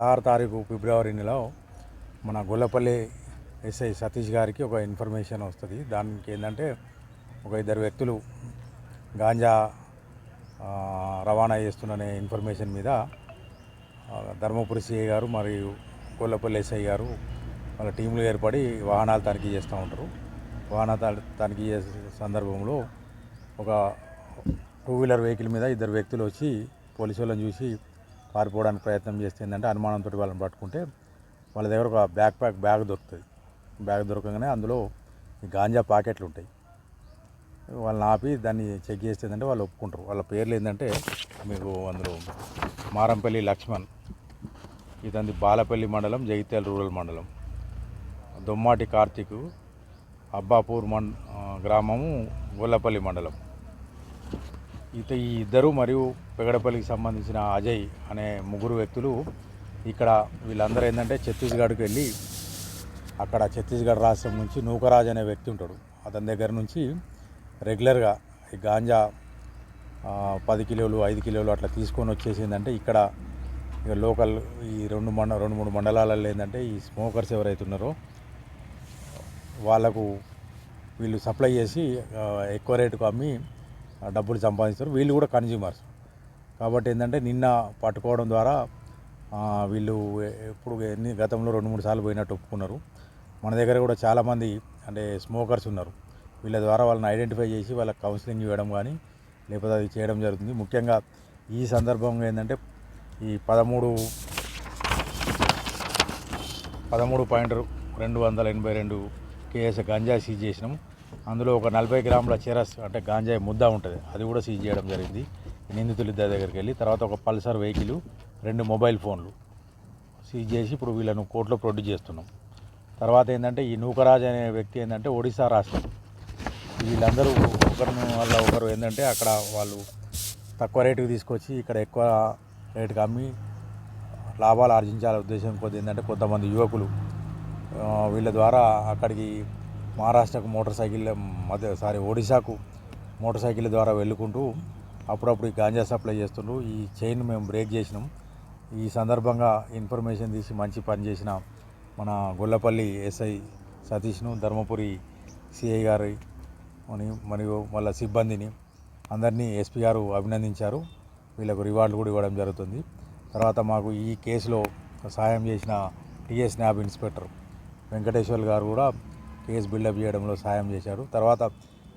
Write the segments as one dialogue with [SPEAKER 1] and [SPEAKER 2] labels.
[SPEAKER 1] ఆరు తారీఖు ఫిబ్రవరి నెలలో మన గొల్లపల్లి ఎస్ఐ సతీష్ గారికి ఒక ఇన్ఫర్మేషన్ వస్తుంది. దానికి ఏంటంటే ఒక ఇద్దరు వ్యక్తులు గాంజా రవాణా చేస్తున్ననే ఇన్ఫర్మేషన్ మీద ధర్మపురి సిఐ గారు మరియు గొల్లపల్లి ఎస్ఐ గారు వాళ్ళ టీంలు ఏర్పడి వాహనాలు తనిఖీ చేస్తూ ఉంటారు. వాహనాలు తనిఖీ చేసే సందర్భంలో ఒక టూ వీలర్ వెహికల్ మీద ఇద్దరు వ్యక్తులు వచ్చి పోలీసు వాళ్ళని చూసి పారిపోవడానికి ప్రయత్నం చేస్తే ఏంటంటే అనుమానంతో వాళ్ళని పట్టుకుంటే వాళ్ళ దగ్గర ఒక బ్యాక్ ప్యాక్ బ్యాగ్ దొరుకుతుంది. బ్యాగ్ దొరకగానే అందులో గాంజా పాకెట్లు ఉంటాయి. వాళ్ళని ఆపి దాన్ని చెక్ చేస్తే ఏంటంటే వాళ్ళు ఒప్పుకుంటారు. వాళ్ళ పేర్లు ఏంటంటే మీకు అందులో మారంపల్లి లక్ష్మణ్ ఇదంది బాలపల్లి మండలం జగిత్యాల రూరల్ మండలం. దొమ్మాటి కార్తీక్ అబ్బాపూర్ మండ గ్రామము గొల్లపల్లి మండలం. ఇత ఈ ఇద్దరు మరియు పెగడపల్లికి సంబంధించిన అజయ్ అనే ముగ్గురు వ్యక్తులు ఇక్కడ వీళ్ళందరూ ఏంటంటే ఛత్తీస్గఢ్కి వెళ్ళి అక్కడ ఛత్తీస్గఢ్ రాష్ట్రం నుంచి నూకరాజ్ అనే వ్యక్తి ఉంటాడు. అతని దగ్గర నుంచి రెగ్యులర్గా ఈ గాంజా పది కిలోలు ఐదు కిలోలు అట్లా తీసుకొని వచ్చేసిందంటే ఇక్కడ ఇక లోకల్ ఈ రెండు మండ రెండు మూడు మండలాలలో ఏంటంటే ఈ స్మోకర్స్ ఎవరైతే ఉన్నారో వాళ్ళకు వీళ్ళు సప్లై చేసి ఎక్కువ రేటుకు అమ్మి డబ్బులు సంపాదిస్తారు. వీళ్ళు కూడా కన్జ్యూమర్స్ కాబట్టి ఏంటంటే నిన్న పట్టుకోవడం ద్వారా వీళ్ళు ఎప్పుడు ఎన్ని గతంలో రెండు మూడు సార్లు పోయినట్టు ఒప్పుకున్నారు. మన దగ్గర కూడా చాలామంది అంటే స్మోకర్స్ ఉన్నారు. వీళ్ళ ద్వారా వాళ్ళని ఐడెంటిఫై చేసి వాళ్ళకి కౌన్సిలింగ్ ఇవ్వడం కానీ లేకపోతే అది చేయడం జరుగుతుంది. ముఖ్యంగా ఈ సందర్భంగా ఏంటంటే ఈ పదమూడు పదమూడు పాయింట్ రెండు వందల ఎనభై రెండు కేఎస్ గంజాయి సీజ్ చేసినాం. అందులో ఒక నలభై గ్రాముల చీరస్ అంటే గాంజాయి ముద్ద ఉంటుంది. అది కూడా సీజ్ చేయడం జరిగింది. నిందితులు ఇద్దరి దగ్గరికి వెళ్ళి తర్వాత ఒక పల్సర్ వెహికల్ రెండు మొబైల్ ఫోన్లు సీజ్ చేసి ఇప్పుడు వీళ్ళను కోర్టులో ప్రొడ్యూస్ చేస్తున్నాం. తర్వాత ఏంటంటే ఈ నూకరాజ్ అనే వ్యక్తి ఏంటంటే ఒడిశా రాష్ట్రం. వీళ్ళందరూ ఒకరి వల్ల ఒకరు ఏంటంటే అక్కడ వాళ్ళు తక్కువ రేటుకి తీసుకొచ్చి ఇక్కడ ఎక్కువ రేటుకి అమ్మి లాభాలు ఆర్జించాలనే ఉద్దేశం కొద్ది ఏంటంటే కొంతమంది యువకులు వీళ్ళ ద్వారా అక్కడికి మహారాష్ట్రకు మోటార్ సైకిల్ మధ్య సారీ ఒడిశాకు మోటార్ సైకిల్ ద్వారా వెళ్ళుకుంటూ అప్పుడప్పుడు ఈ గాంజా సప్లై చేస్తుండ్రు. ఈ చైన్ మేము బ్రేక్ చేసినాం. ఈ సందర్భంగా ఇన్ఫర్మేషన్ తీసి మంచి పని చేసిన మన గొల్లపల్లి ఎస్ఐ సతీష్ను ధర్మపురి సిఐ గారి అని మరియు వాళ్ళ సిబ్బందిని అందరినీ ఎస్పీ గారు అభినందించారు. వీళ్ళకు రివార్డులు కూడా ఇవ్వడం జరుగుతుంది. తర్వాత మాకు ఈ కేసులో సహాయం చేసిన టీఎస్ న్యాబ్ ఇన్స్పెక్టర్ వెంకటేశ్వర్ గారు కూడా కేసు బిల్డప్ చేయడంలో సహాయం చేశారు. తర్వాత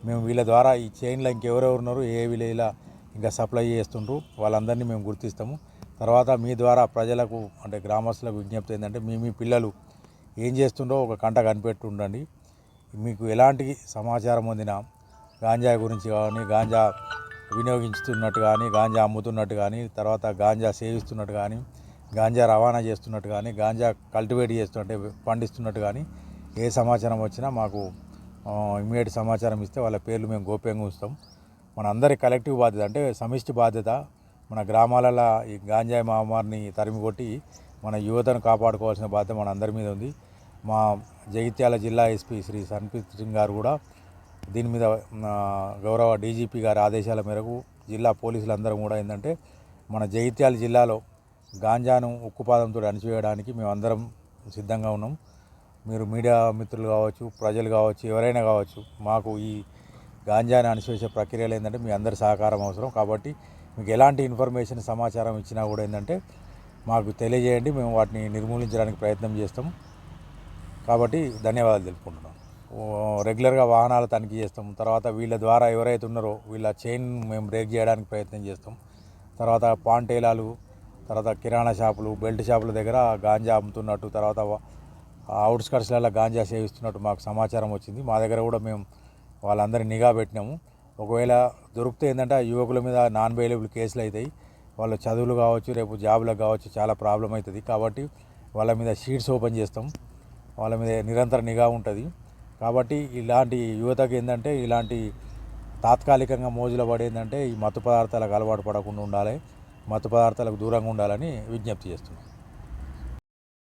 [SPEAKER 1] మేము వీళ్ళ ద్వారా ఈ చైన్లో ఇంకెవరెవరు ఉన్నారు ఏ విలేజ్లో ఇంకా సప్లై చేస్తుండ్రు వాళ్ళందరినీ మేము గుర్తిస్తాము. తర్వాత మీ ద్వారా ప్రజలకు అంటే గ్రామస్తులకు విజ్ఞప్తి ఏంటంటే మీ మీ పిల్లలు ఏం చేస్తుండో ఒక కంట కనిపెట్టి ఉండండి మీకు ఎలాంటి సమాచారం పొందిన గాంజా గురించి కానీ గాంజా వినియోగించుతున్నట్టు కానీ గాంజా అమ్ముతున్నట్టు కానీ తర్వాత గాంజా సేవిస్తున్నట్టు కానీ గాంజా రవాణా చేస్తున్నట్టు కానీ గాంజా కల్టివేట్ చేస్తున్నట్టు పండిస్తున్నట్టు కానీ ఏ సమాచారం వచ్చినా మాకు ఇమ్మీడియట్ సమాచారం ఇస్తే వాళ్ళ పేర్లు మేము గోప్యంగా ఉంచుతాం. మన అందరి కలెక్టివ్ బాధ్యత అంటే సమిష్టి బాధ్యత మన గ్రామాలలో ఈ గాంజాయి మహమ్మారిని తరిమి కొట్టి మన యువతను కాపాడుకోవాల్సిన బాధ్యత మన అందరి మీద ఉంది. మా జగిత్యాల జిల్లా ఎస్పీ శ్రీ సన్ప్రీత్ సింగ్ గారు కూడా దీని మీద గౌరవ డీజీపీ గారి ఆదేశాల మేరకు జిల్లా పోలీసులందరం కూడా ఏంటంటే మన జగిత్యాల జిల్లాలో గాంజాను ఉక్కుపాదంతో అణిచివేయడానికి మేమందరం సిద్ధంగా ఉన్నాం. మీరు మీడియా మిత్రులు కావచ్చు ప్రజలు కావచ్చు ఎవరైనా కావచ్చు మాకు ఈ గాంజాని అణిచివేసే ప్రక్రియలు ఏంటంటే మీ అందరి సహకారం అవసరం. కాబట్టి మీకు ఎలాంటి ఇన్ఫర్మేషన్ సమాచారం ఇచ్చినా కూడా ఏంటంటే మాకు తెలియజేయండి మేము వాటిని నిర్మూలించడానికి ప్రయత్నం చేస్తాం కాబట్టి ధన్యవాదాలు తెలుపుకుంటున్నాం. రెగ్యులర్గా వాహనాలు తనిఖీ చేస్తాం తర్వాత వీళ్ళ ద్వారా ఎవరైతే ఉన్నారో వీళ్ళ చైన్ మేము బ్రేక్ చేయడానికి ప్రయత్నం చేస్తాం. తర్వాత పాంటేలాలు తర్వాత కిరాణా షాపులు బెల్ట్ షాపుల దగ్గర గాంజా అమ్ముతున్నట్టు తర్వాత అవుట్స్కట్స్లలో గాంజా సేవిస్తున్నట్టు మాకు సమాచారం వచ్చింది. మా దగ్గర కూడా మేము వాళ్ళందరినీ నిఘా పెట్టినాము. ఒకవేళ దొరికితే ఏంటంటే ఆ యువకుల మీద నాన్ బెయిలబుల్ కేసులు అవుతాయి. వాళ్ళ చదువులు కావచ్చు రేపు జాబులకు కావచ్చు చాలా ప్రాబ్లం అవుతుంది. కాబట్టి వాళ్ళ మీద షీట్స్ ఓపెన్ చేస్తాం. వాళ్ళ మీద నిరంతర నిఘా ఉంటుంది. కాబట్టి ఇలాంటి యువతకు ఏంటంటే ఇలాంటి తాత్కాలికంగా మోజుల పడేందంటే ఈ మత్తు పదార్థాలకు అలవాటు పడకుండా ఉండాలి. మత్తు పదార్థాలకు దూరంగా ఉండాలని విజ్ఞప్తి చేస్తున్నాం.